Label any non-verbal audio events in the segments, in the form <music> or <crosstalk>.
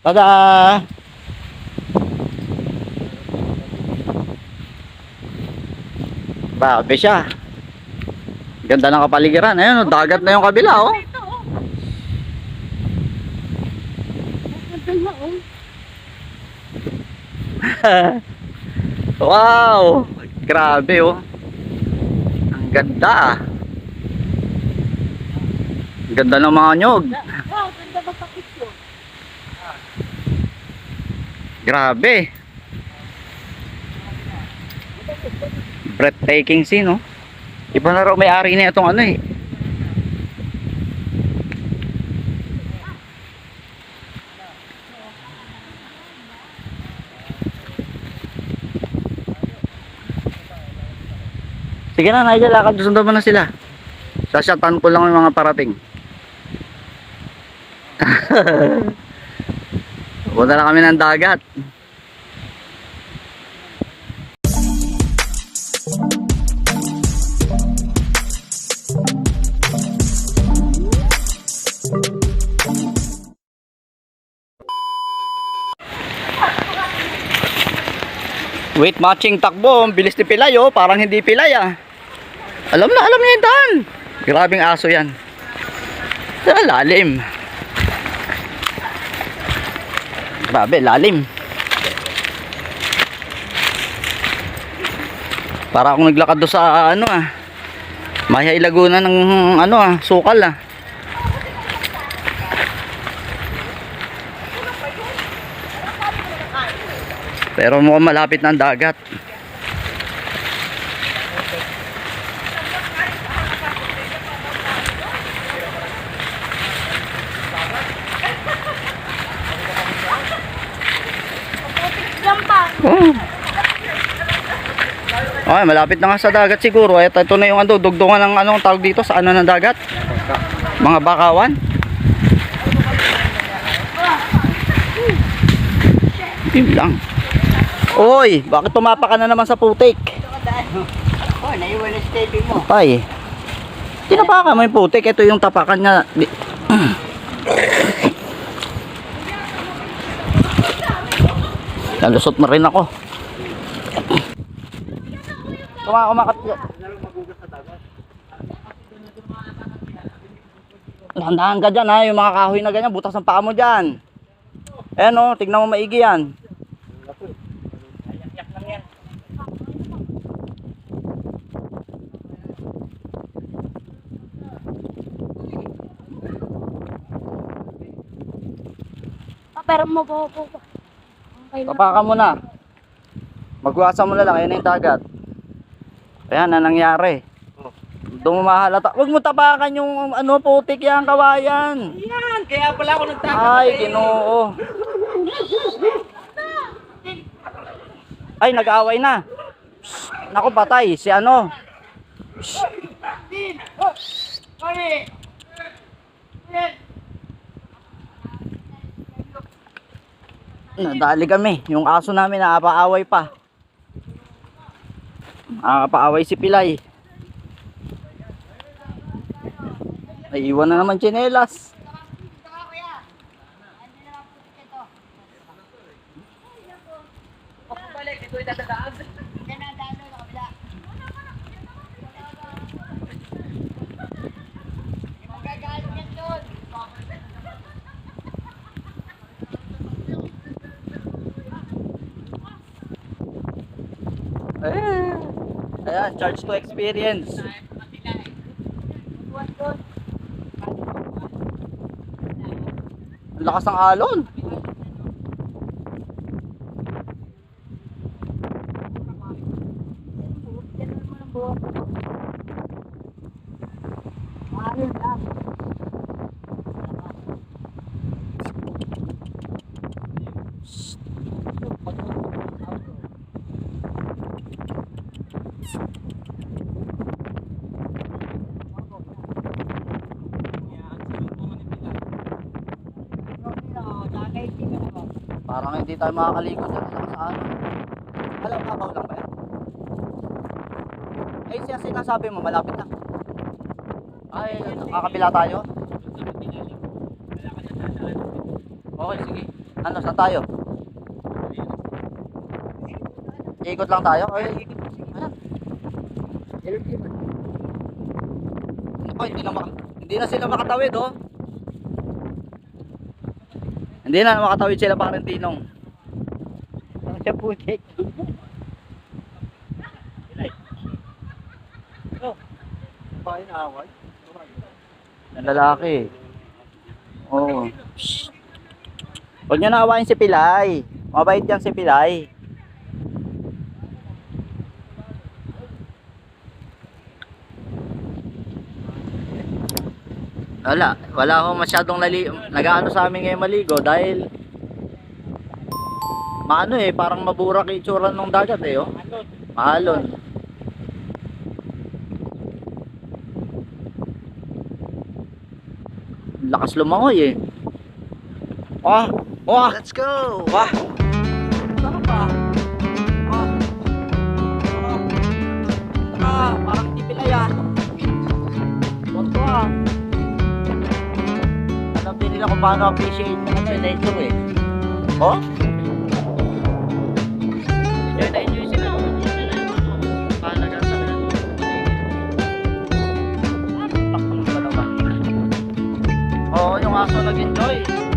Tada! Grabe siya. Ganda ng kapaligiran. Ayun, oh, dagat na yung kabila, oh. <laughs> wow! Grabe, oh. Ang ganda, ah. Ang ganda ng mga nyog. Wow, ganda ba sa picture? Grabe. Breathtaking scene, no? Iba na raw may-ari na itong ano eh. Sige na, Nigel, lakad susundan mo na sila. Sasyatan ko lang yung mga parating. <laughs> Punta na kami ng dagat. Wait, matching takbo. Bilis ni Pilay, oh. Parang hindi Pilay, ah. Alam na, alam niya yung daan. Grabing aso yan. Sa lalim. Grabe, lalim. Para akong naglakad doon sa ano ah. Mahay Laguna ng ano ah, sukal ah. Pero mukhang malapit na dagat. Yan pa. Oh. Ay, malapit na nga sa dagat siguro. Ito, ito na yung ano, dugtungan ng anong tawag dito sa ano ng dagat. Mga bakawan. Yun lang. Oy, bakit tumapa ka na naman sa putik? Oh, naiwan na stepping mo. Tay. Tinapakan mo yung putik. Ito yung tapakan niya. Nalusot na rin ako. Kuma kumakat. Dahan-dahan ka dyan ha, yung mga kahoy na ganyan, butas ng paa mo dyan. Ayan o, tignan mo maigi yan. Pero mo po po. Okay. Tapakan mo na. Magwasa mo na lang, ayan na yung dagat. Ayan na nangyari. Doon mo mahalata. Huwag mo tapakan yung ano putik yan, kawayan. Yan, kaya pala ako nagtaka. Ay, ginoo. Ay, nag-aaway na. Shh, Naku, patay. Si ano? Sorry. Nadali kami. Yung aso namin naapaaway pa. Naapaaway si Pilay. Naiiwan na naman. Balik, ito itatagaan. Eh. Charge to experience. Ang lakas ng alon. Parang hindi tayo makakaligo sa sa ano. Alam, kabaw lang ba yan? Eh, siya sinasabi mo, malapit na. Ay, kakabila tayo? Okay, sige. Ano, saan tayo? Ikot lang tayo? Ay, ayan. Ako, hindi na, maka- hindi na sila makatawid, oh. Hindi na makatawid sila pa rin tinong. Sa putik. Lalaki. Oo. Oh. Huwag niyo naawain si Pilay. Mabait yan si Pilay. Wala. Wala akong masyadong nali nag-ano sa amin ngayon maligo dahil maano eh, parang maburak yung itsura ng dagat eh, oh. Mahalon. Lakas lumangoy eh. Wah! Wah! Let's go! Wah! Ano ba? Wah! Wah! Ah, parang hindi pilay ah. Ah. Alam din nila kung paano appreciate ng nature eh. Oo, yung aso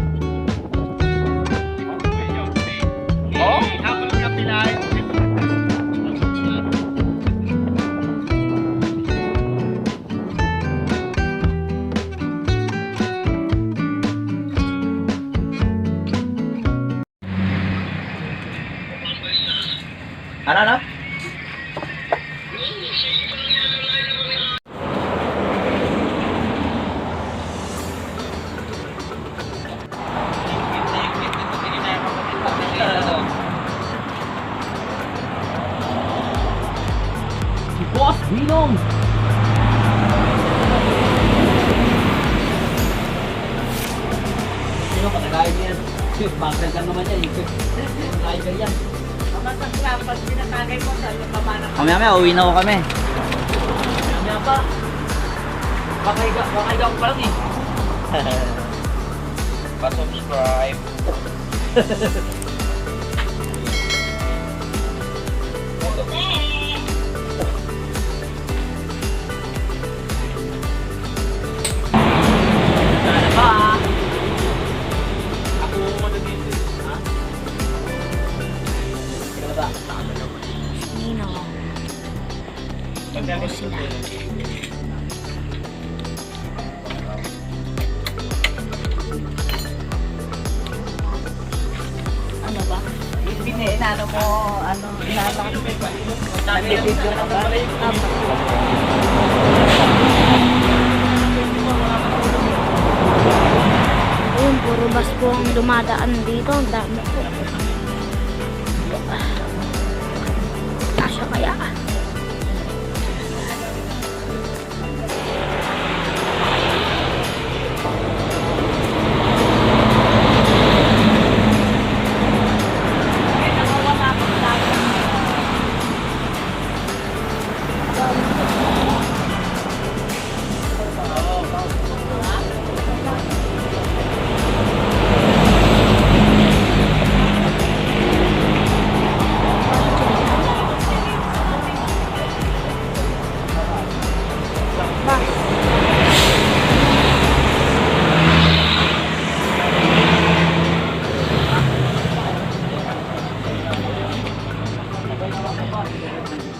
Mamaya mamaya, uwi na ko kami. Kanya pa. Kakaiga, kakaiga ko pa lang eh. <laughs> Pa-subscribe. <laughs> Pini, inano mo, ano, ka ba? Tama. Ayun, puro bus po ang dumadaan dito. Ang dami po. Tasya kaya.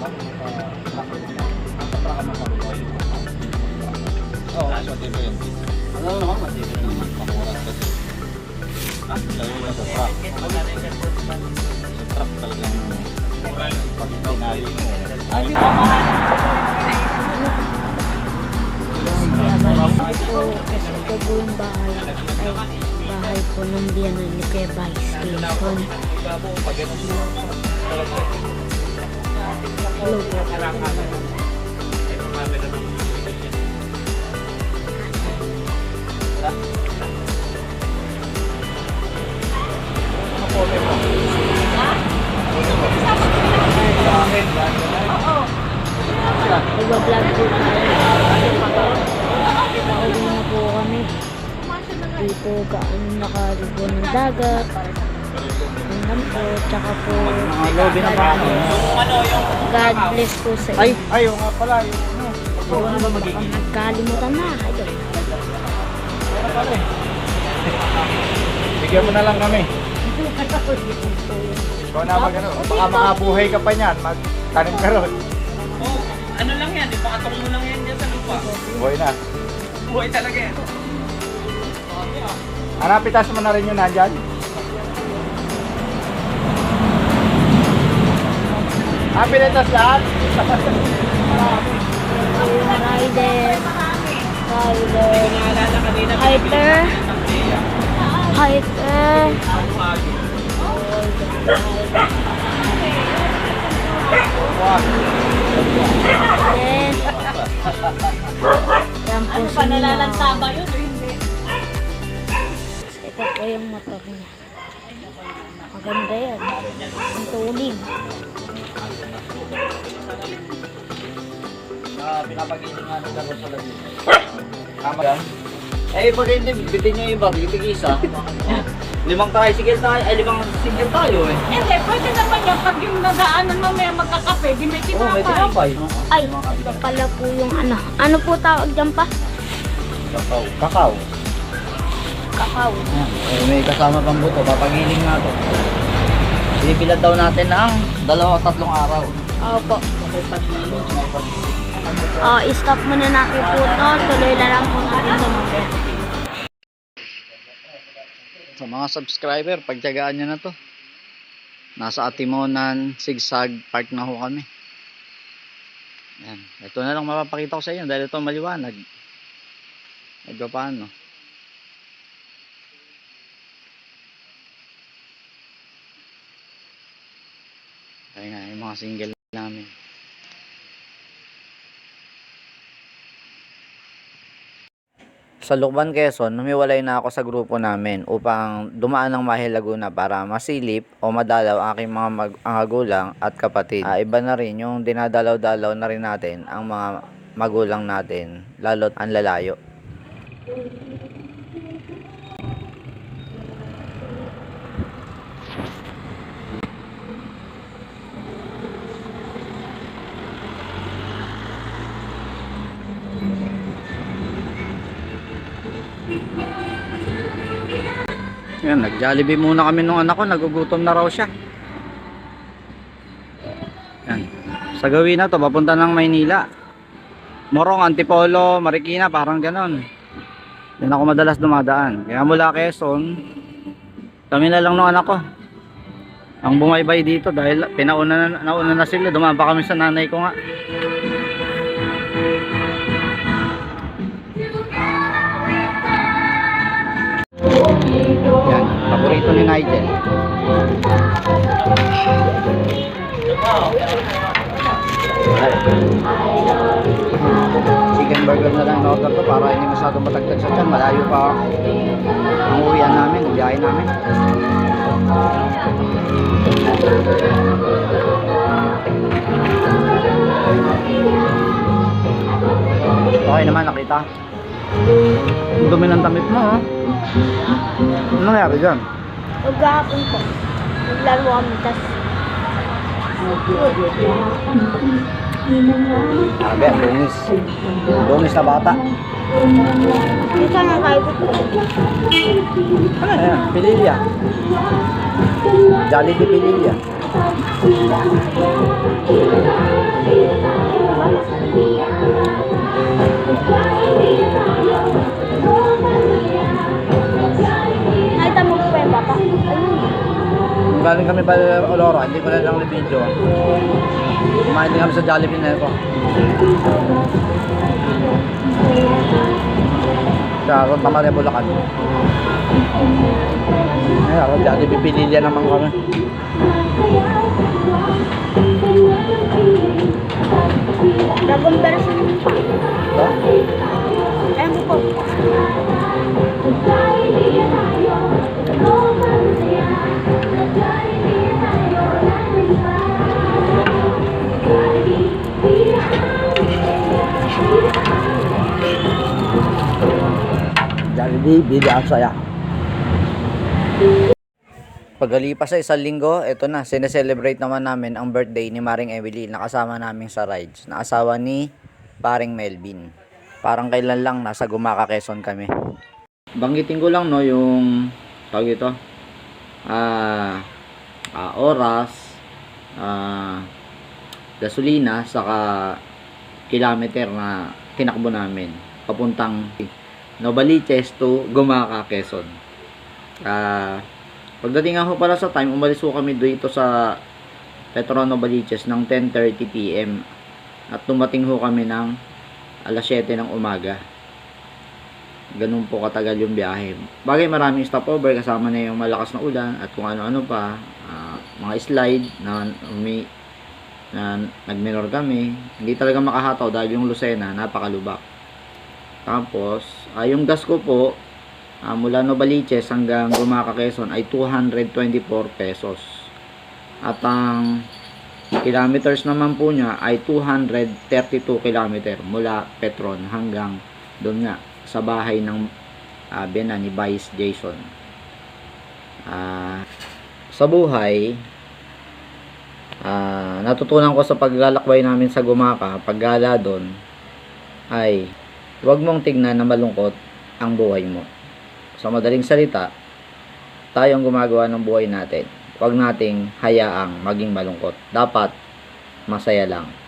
Ano naman, matibig naman. Pamurat kasi. Ah, lalo na sa truck. Sa truck talagang pag tinali mo. Ay, Ito po, ito po yung bahay. Ay, bahay po ng biyanan ni Kuya Vice Quezon. Hello. Bless po sa Ay, inyo. ay, yung nga pala, yung ano. Ano ba magiging? Nagkalimutan na kayo. Bigyan mo na lang kami. <laughs> Ikaw na mag ano, baka makabuhay ka pa niyan, magtanim ka ron. Oh, ano lang yan, ipakatong mo lang yan dyan sa lupa. Buhay na. Buhay talaga yan. Anapitas mo na rin yun nandyan. Ah, pinitas lahat? Rider. Rider. Hiker. Hiker. Then, yan po yun o hindi? Ito po yung motor niya. Maganda yan. Ang tulig. Ah, pinapagising nga ng garo sa labi. Tama yan. Eh, pag hindi, bitin niyo yung iba, bitin isa. limang tricycle tayo, ay limang single tayo eh. Hindi, pwede naman yan pag yung nadaanan mamaya magkakape, di may Oo, may tinapay. tinapay. Ay, ito pala po yung ano. Ano po tawag dyan pa? Kakao. Kakao. Kakao. Ayan. Eh, may kasama pang buto, papagiling nga to. Pinipilat daw natin ng dalawa tatlong araw. Opo. Oh, stop muna natin po to. Tuloy na lang po natin mamaya. Sa mga subscriber, pagtyagaan nyo na to. Nasa Atimonan, Sigsag Park na ho kami. Yan. Ito na lang mapapakita ko sa inyo dahil ito maliwanag. Ito paano. Kaya nga, yung mga single namin. Sa Lukban, Quezon, humiwalay na ako sa grupo namin upang dumaan ng Mahil Laguna para masilip o madalaw ang aking mga mag- ang magulang at kapatid. Ah, iba na rin yung dinadalaw-dalaw na rin natin ang mga magulang natin, lalo't ang lalayo. Yan, nag-Jollibee muna kami nung anak ko, nagugutom na raw siya. Yan. Sa gawin na to, papunta ng Maynila. Morong, Antipolo, Marikina, parang ganon. Yan ako madalas dumadaan. Kaya mula Quezon, kami na lang nung anak ko. Ang bumaybay dito dahil pinauna na, nauna na sila, dumaan pa kami sa nanay ko nga. Nigel. Chicken burger na lang in-order ko para hindi masyadong matagtag sa tiyan. Malayo pa ang uwian namin, biyahe namin. Okay naman, nakita. Ang dumi ng damit mo, oh. Ano nangyari dyan? Huwag gahapon po. Naglaro kami, tas Sabi, ang lunis. Lunis na bata. dito na kayo. Ano yan? Pililya. Jollibee Pililya. Nakita Galing kami pa Oloro, hindi ko na lang video. Kumain din kami sa Jollibee na ito. Sa Ronda Maria, Bulacan. Ay, ako, Jollibee Pililya naman kami. Bagong version pa. Ito? Ayun po po. Jollibee bida saya. Pagalipas sa isang linggo, eto na, sineselebrate naman namin ang birthday ni Maring Emily na kasama namin sa rides, na asawa ni Paring Melvin. Parang kailan lang, nasa Gumaka, Quezon kami. Banggitin ko lang no, yung, tawag ito, ah, ah, oras, ah, gasolina, saka kilometer na tinakbo namin papuntang Novaliches to Gumaka, Quezon. Ah, pagdating ako pala sa time, umalis ko kami dito sa Petron Novaliches ng 10:30 PM at tumating ho kami ng alas 7 ng umaga. Ganun po katagal yung biyahe. Bagay maraming stopover kasama na yung malakas na ulan at kung ano-ano pa, ah, mga slide na may na nagminor kami. Hindi talaga makahataw dahil yung Lucena napakalubak. Tapos, ah, yung gas ko po ah, mula Novaliches hanggang Gumaka Quezon ay 224 pesos. At ang kilometers naman po niya ay 232 kilometer mula Petron hanggang doon nga sa bahay ng uh, Bena ni Vice Jason. Ah, sa buhay, ah, natutunan ko sa paglalakbay namin sa Gumaka, paggala doon, ay huwag mong tignan na malungkot ang buhay mo. Sa madaling salita, tayong gumagawa ng buhay natin. Huwag nating hayaang maging malungkot. Dapat masaya lang.